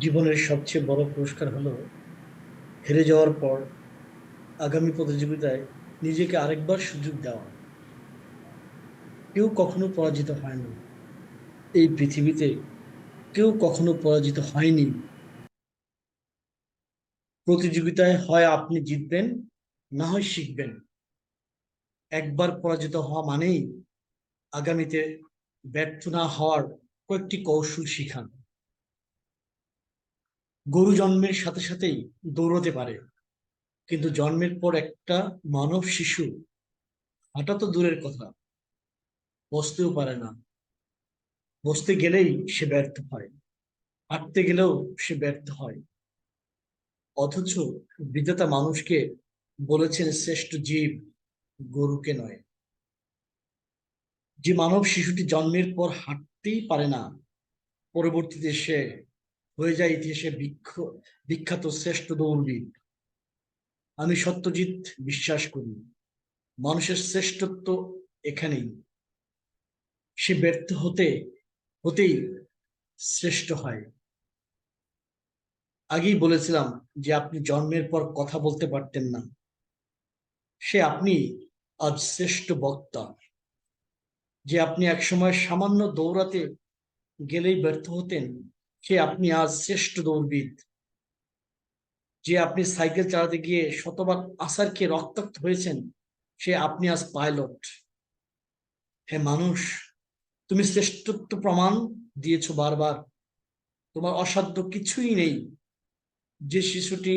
জীবনের সবচেয়ে বড় পুরস্কার হলো হেরে যাওয়ার পর আগামী প্রতিযোগিতায় নিজেকে আরেকবার সুযোগ দেওয়া। কেউ কখনো পরাজিত হয় না। এই পৃথিবীতে কেউ কখনো পরাজিত হয়নি। প্রতিযোগিতায় হয় আপনি জিতবেন, না হয় শিখবেন। একবার পরাজিত হওয়া মানেই আগামীতে ব্যর্থ না হওয়ার কয়েকটি কৌশল শিখান। গরু জন্মের সাথে সাথেই দৌড়তে পারে। কিন্তু জন্মের পর একটা মানব শিশু হাঁটা তো দূরের কথা, বসতেও পারে না। বসতে গেলেই সে ব্যর্থ হয়, হাঁটতে গেলেও সে ব্যর্থ হয়। অথচ বিধাতা মানুষকে বলেছেন, শ্রেষ্ঠ জীব গরুকে নয়। যে মানব শিশুটি জন্মের পর হাঁটতেই পারে না, পরবর্তীতে সে হয়ে যায় ইতিহাসে বিখ্যাত শ্রেষ্ঠ দৌড়বিদ আমি সত্যজিৎ বিশ্বাস করি, মানুষের শ্রেষ্ঠত্ব এখানেই। সে ব্যর্থ হতে, হতেই শ্রেষ্ঠ হয়। আগেই বলেছিলাম যে আপনি জন্মের পর কথা বলতে পারতেন না। সে আপনি আজ শ্রেষ্ঠ বক্তা। যে আপনি একসময় সামান্য দৌড়াতে গেলেই ব্যর্থ হতেন সে আপনি আজ শ্রেষ্ঠ দৌড়বিদ, যে আপনি সাইকেল চালাতে গিয়ে শতবার আসার খেয়ে রক্তাক্ত হয়েছেন, সে আপনি আজ পাইলট। হে মানুষ, তুমি শ্রেষ্ঠত্ব প্রমাণ দিয়েছ বারবার। তোমার অসাধ্য কিছুই নেই। যে শিশুটি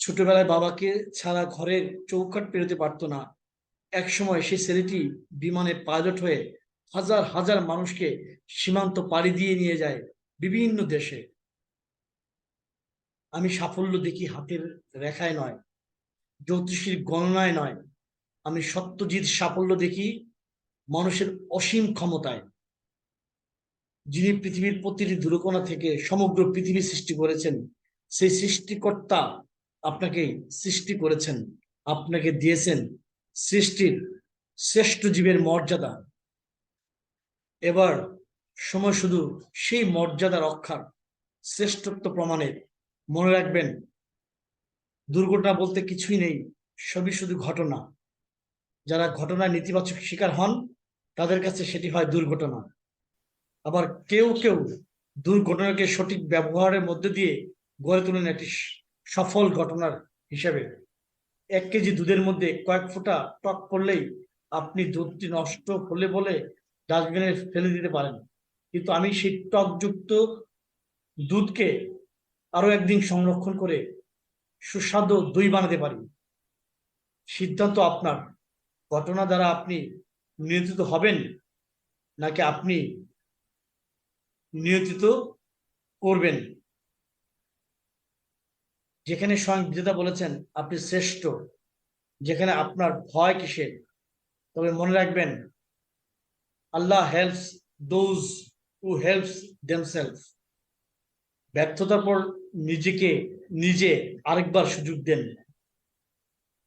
ছোটবেলায় বাবাকে ছাড়া ঘরের চৌকাট পেরোতে পারতো না, একসময় সেই ছেলেটি বিমানে পাইলট হয়ে হাজার হাজার মানুষকে সীমান্ত পাড়ি দিয়ে নিয়ে যায়। বিভিন্ন দেশে। আমি সাফল্য দেখি হাতের রেখায় নয়, জ্যোতিষীর গণনায় নয়। আমি সত্যজিৎ সাফল্য দেখি মানুষের অসীম ক্ষমতায়। যিনি পৃথিবীর প্রতিটি দুরকোনা থেকে সমগ্র পৃথিবী সৃষ্টি করেছেন, সেই সৃষ্টিকর্তা আপনাকে সৃষ্টি করেছেন, আপনাকে দিয়েছেন সৃষ্টির শ্রেষ্ঠ জীবের মর্যাদা। এবার সময় শুধু সেই মর্যাদা রক্ষার শ্রেষ্ঠত্ব প্রমাণের মনে রাখবেন। দুর্ঘটনা বলতে কিছুই নেই, সবই শুধু ঘটনা। যারা ঘটনায় নেতিবাচক শিকার হন, তাদের কাছে সেটি হয় দুর্ঘটনা। আবার কেউ কেউ দুর্ঘটনাকে সঠিক ব্যবহারের মধ্যে দিয়ে গড়ে তোলেন একটি সফল ঘটনার হিসেবে। এক কেজি দুধের মধ্যে কয়েক ফোঁটা টক করলেই আপনি দুধটি নষ্ট হলে বলে ডাস্টবিনে ফেলে দিতে পারেন। কিন্তু আমি সেই টকযুক্ত দুধকে আরও একদিন সংরক্ষণ করে সুস্বাদু দই বানাতে পারি। সিদ্ধান্ত আপনার। ঘটনা দ্বারা আপনি নিয়ন্ত্রিত হবেন নাকি আপনি নিয়ন্ত্রিত করবেন? যেখানে স্বয়ং বিজেতা বলেছেন, আপনি শ্রেষ্ঠ। যেখানে আপনার ভয় কিসের? তবে মনে রাখবেন, Allah helps those who helps themself ব্যর্থতার পর নিজেকে, নিজে আরেকবার সুযোগ দেন।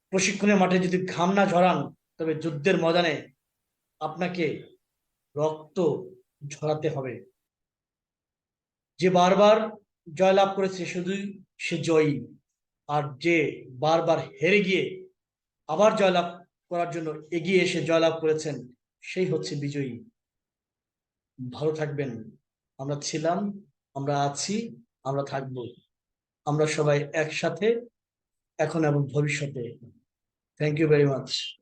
প্রশিক্ষণের মাঠে যদি ঘাম না ঝরান, তবে যুদ্ধের ময়দানে আপনাকে রক্ত ঝরাতে হবে। যে বারবার জয়লাভ করেছে, শুধুই সে জয়ী। আর যে বারবার হেরে গিয়ে আবার জয়লাভ করার জন্য এগিয়ে এসে জয়লাভ করেছেন, সেই হচ্ছে বিজয়ী। ভালো থাকবেন। আমরা ছিলাম, আমরা আছি, আমরা থাকব। আমরা সবাই একসাথে এখন এবং ভবিষ্যতে। Thank you very much